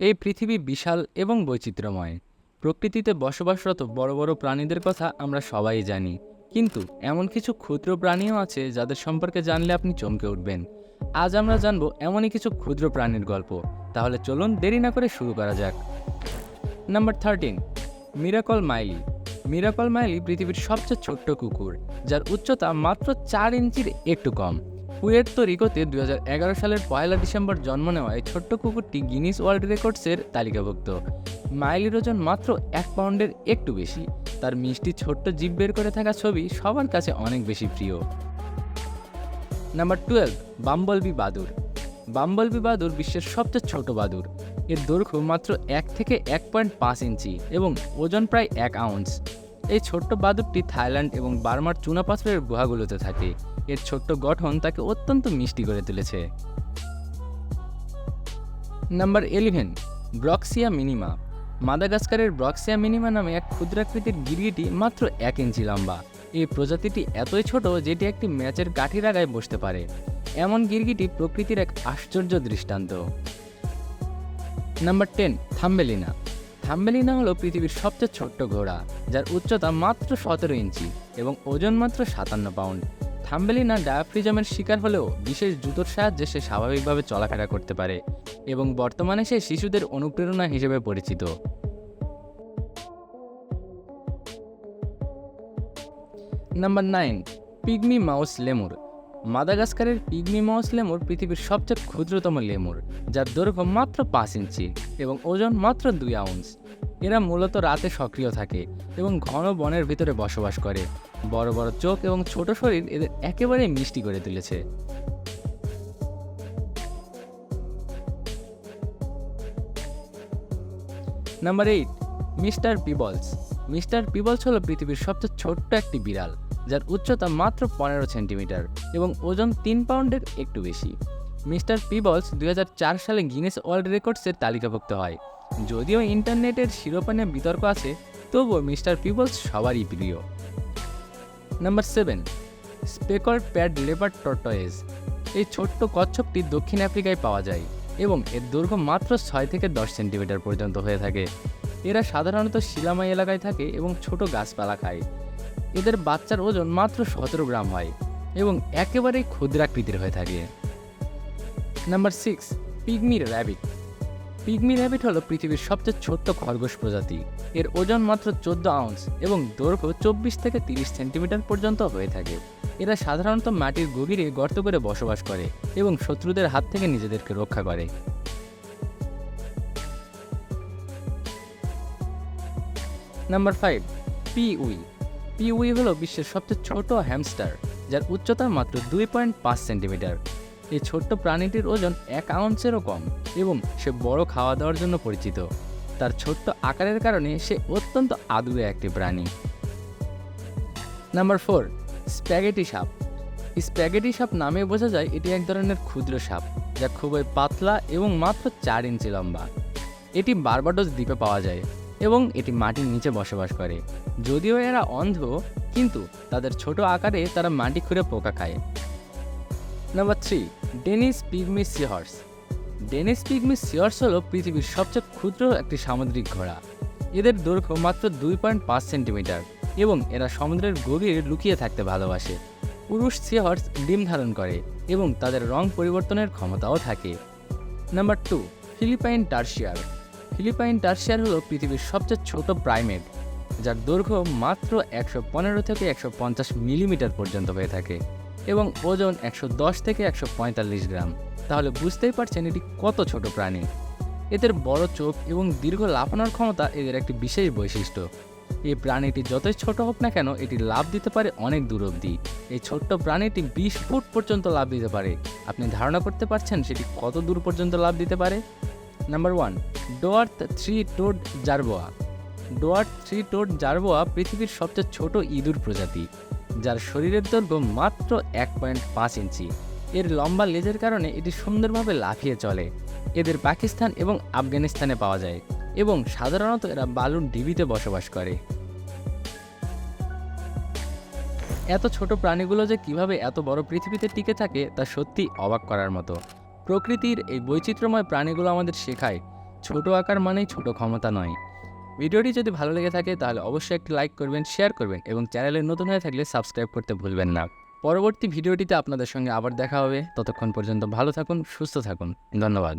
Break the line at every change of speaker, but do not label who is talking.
এই পৃথিবী বিশাল এবং বৈচিত্র্যময়। প্রকৃতিতে বসবাসরত বড় বড় প্রাণীদের কথা আমরা সবাই জানি। কিন্তু এমন কিছু ক্ষুদ্র প্রাণীও আছে যাদের সম্পর্কে জানলে আপনি চমকে উঠবেন। আজ আমরা জানব এমনই কিছু ক্ষুদ্র প্রাণীর গল্প। তাহলে চলুন দেরি না করে শুরু করা যাক। Number thirteen, miracle Milly. Miracle Milly পৃথিবীর সবচেয়ে ছোট্ট কুকুর, যার উচ্চতা মাত্র চার ইঞ্চির একটু কম। পুয়ের্তো রিকোতে দুই হাজার এগারো সালের পয়লা ডিসেম্বর জন্ম নেওয়া এই ছোট্ট কুকুরটি গিনিস ওয়ার্ল্ড রেকর্ডসের তালিকাভুক্ত। মাইলির ওজন মাত্র এক পাউন্ডের একটু বেশি। তার মিষ্টি ছোট্ট জিভ বের করে থাকা ছবি সবার কাছে অনেক বেশি প্রিয়। নাম্বার টুয়েলভ, বাম্বলবি বাদুর। বাম্বলবি বাদুর বিশ্বের সবচেয়ে ছোট বাদুর। এর দৈর্ঘ্য মাত্র এক থেকে এক পয়েন্ট পাঁচ ইঞ্চি এবং ওজন প্রায় এক আউন্স। এই ছোট্ট বাদুরটি থাইল্যান্ড এবং বার্মার চুনাপাথরের গুহাগুলোতে থাকে। এর ছোট্ট গঠন তাকে অত্যন্ত মিষ্টি করে তুলেছে। Number eleven Brookesia minima. মাদাগাস্কারের Brookesia minima নামে এক ক্ষুদ্রাকৃতির গিরগিটি মাত্র এক ইঞ্চি লম্বা। এই প্রজাতিটি এতই ছোট যেটি একটি ম্যাচের কাঠির আগায় বসতে পারে। এমন গিরগিটি প্রকৃতির এক আশ্চর্য দৃষ্টান্ত। Number ten, Thumbelina. থাম্বেলিনা হলো পৃথিবীর সবচেয়ে ছোট্ট ঘোড়া, যার উচ্চতা মাত্র সতেরো ইঞ্চি এবং ওজন মাত্র সাতান্ন পাউন্ড। থাম্বেলিনা ডায়াফ্রিজমের শিকার হলেও বিশেষ জুতোর সাহায্যে সে স্বাভাবিকভাবে চলাফেরা করতে পারে এবং বর্তমানে সে শিশুদের অনুপ্রেরণা হিসেবে পরিচিত। Number nine, pygmy mouse lemur. মাদাগাস্কারের pygmy mouse lemur পৃথিবীর সবচেয়ে ক্ষুদ্রতম লেমুর, যার দৈর্ঘ্য মাত্র পাঁচ ইঞ্চি এবং ওজন মাত্র দুই আউন্স। এরা মূলত রাতে সক্রিয় থাকে এবং ঘন বনের ভিতরে বসবাস করে। বড় বড় চোখ এবং ছোট শরীর এদের একেবারে মিষ্টি করে তুলেছে। Number eight, mister Peebles. Mister Peebles হলো পৃথিবীর সবচেয়ে ছোট্ট একটি বিড়াল। যার উচ্চতা মাত্র পনেরো সেন্টিমিটার এবং ওজন তিন পাউন্ডের একটু বেশি। মিস্টার পিবলস দুই হাজার চার সালে গিনেস ওয়ার্ল্ড রেকর্ডসের তালিকাভুক্ত হয়। যদিও ইন্টারনেটের শিরোপা নিয়ে বিতর্ক আছে, তবুও মিস্টার পিবলস সবারই প্রিয়। Number seven speckle padloper tortoise এই ছোট্ট কচ্ছপটি দক্ষিণ আফ্রিকায় পাওয়া যায় এবং এর দৈর্ঘ্য মাত্র ছয় থেকে দশ সেন্টিমিটার পর্যন্ত হয়ে থাকে। এরা সাধারণত শিলাময় এলাকায় থাকে এবং ছোট গাছপালা খায়। এদের বাচ্চার ওজন মাত্র সতেরো গ্রাম হয় এবং একেবারেই ক্ষুদ্রাকৃতির হয়ে থাকে। নাম্বার সিক্স পিগমির র্যাবিট পিগমি র্যাবিট হলো পৃথিবীর সবচেয়ে ছোট্ট খরগোশ প্রজাতি। এর ওজন মাত্র চোদ্দ আউন্স এবং দৈর্ঘ্য চব্বিশ থেকে তিরিশ সেন্টিমিটার পর্যন্ত হয়ে থাকে। এরা সাধারণত মাটির গভীরে গর্ত করে বসবাস করে এবং শত্রুদের হাত থেকে নিজেদেরকে রক্ষা করে। Number five pee wee pee wee হলো বিশ্বের সবচেয়ে ছোট হ্যামস্টার, যার উচ্চতা মাত্র দুই পয়েন্ট পাঁচ সেন্টিমিটার। এই ছোট্ট প্রাণীটির ওজন এক আউন্সেরও কম এবং সে বড় খাওয়া দাওয়ার জন্য পরিচিত। তার ছোট্ট আকারের কারণে সে অত্যন্ত আদুরে একটি প্রাণী। নাম্বার ফোর, স্প্যাগেটি সাপ। স্প্যাগেটি সাপ নামে বোঝা যায় এটি এক ধরনের ক্ষুদ্র সাপ, যা খুবই পাতলা এবং মাত্র চার ইঞ্চি লম্বা। এটি বারবাডোস দ্বীপে পাওয়া যায়। এবং এটি মাটির নিচে বসবাস করে। যদিও এরা অন্ধ, কিন্তু তাদের ছোট আকারে তারা মাটি খুঁড়ে পোকা খায়। Number three, Denise pygmy seahorse. Denise pygmy seahorse হলো পৃথিবীর সবচেয়ে ক্ষুদ্র একটি সামুদ্রিক ঘোড়া। এদের দৈর্ঘ্য মাত্র দুই পয়েন্ট পাঁচ সেন্টিমিটার এবং এরা সমুদ্রের গভীরে লুকিয়ে থাকতে ভালোবাসে। পুরুষ সিহর্স ডিম ধারণ করে এবং তাদের রং পরিবর্তনের ক্ষমতাও থাকে। Number two, Philippine tarsier. Philippine tarsier হলো পৃথিবীর সবচেয়ে ছোট প্রাইমেট, যার দৈর্ঘ্য মাত্র একশো পনেরো থেকে একশো পঞ্চাশ মিলিমিটার পর্যন্ত হয়ে থাকে এবং ওজন একশো দশ থেকে একশো পঁয়তাল্লিশ গ্রাম। তাহলে বুঝতেই পারছেন এটি কত ছোট প্রাণী। এদের বড় চোখ এবং দীর্ঘ লাফানোর ক্ষমতা এদের একটি বিশেষ বৈশিষ্ট্য। এই প্রাণীটি যতই ছোট হোক না কেন এটি লাভ দিতে পারে অনেক দূর অবধি। এই ছোট্ট প্রাণীটি বিশ ফুট পর্যন্ত লাভ দিতে পারে। আপনি ধারণা করতে পারছেন সেটি কত দূর পর্যন্ত লাভ দিতে পারে? Number one dwarf three toed jerboa dwarf three toed jerboa পৃথিবীর সবচেয়ে ছোট ইঁদুর প্রজাতি, যার শরীরের দৈর্ঘ্য মাত্র এক পয়েন্ট পাঁচ ইঞ্চি। এর লম্বা লেজের কারণে এটি সুন্দরভাবে লাফিয়ে চলে। এদের পাকিস্তান এবং আফগানিস্তানে পাওয়া যায় এবং সাধারণত এরা বালুর ডিবিতে বসবাস করে। এত ছোট প্রাণীগুলো যে কীভাবে এত বড় পৃথিবীতে টিকে থাকে তা সত্যি অবাক করার মতো। প্রকৃতির এই বৈচিত্র্যময় প্রাণীগুলো আমাদের শেখায়। ছোট আকার মানেই ছোট ক্ষমতা নয়। ভিডিওটি যদি ভালো লেগে থাকে, তাহলে অবশ্যই একটি লাইক করবেন, শেয়ার করবেন এবং চ্যানেলে নতুন হয়ে থাকলে সাবস্ক্রাইব করতে ভুলবেন না। পরবর্তী ভিডিওটিতে আপনাদের সঙ্গে আবার দেখা হবে। ততক্ষণ পর্যন্ত ভালো থাকুন, সুস্থ থাকুন। ধন্যবাদ।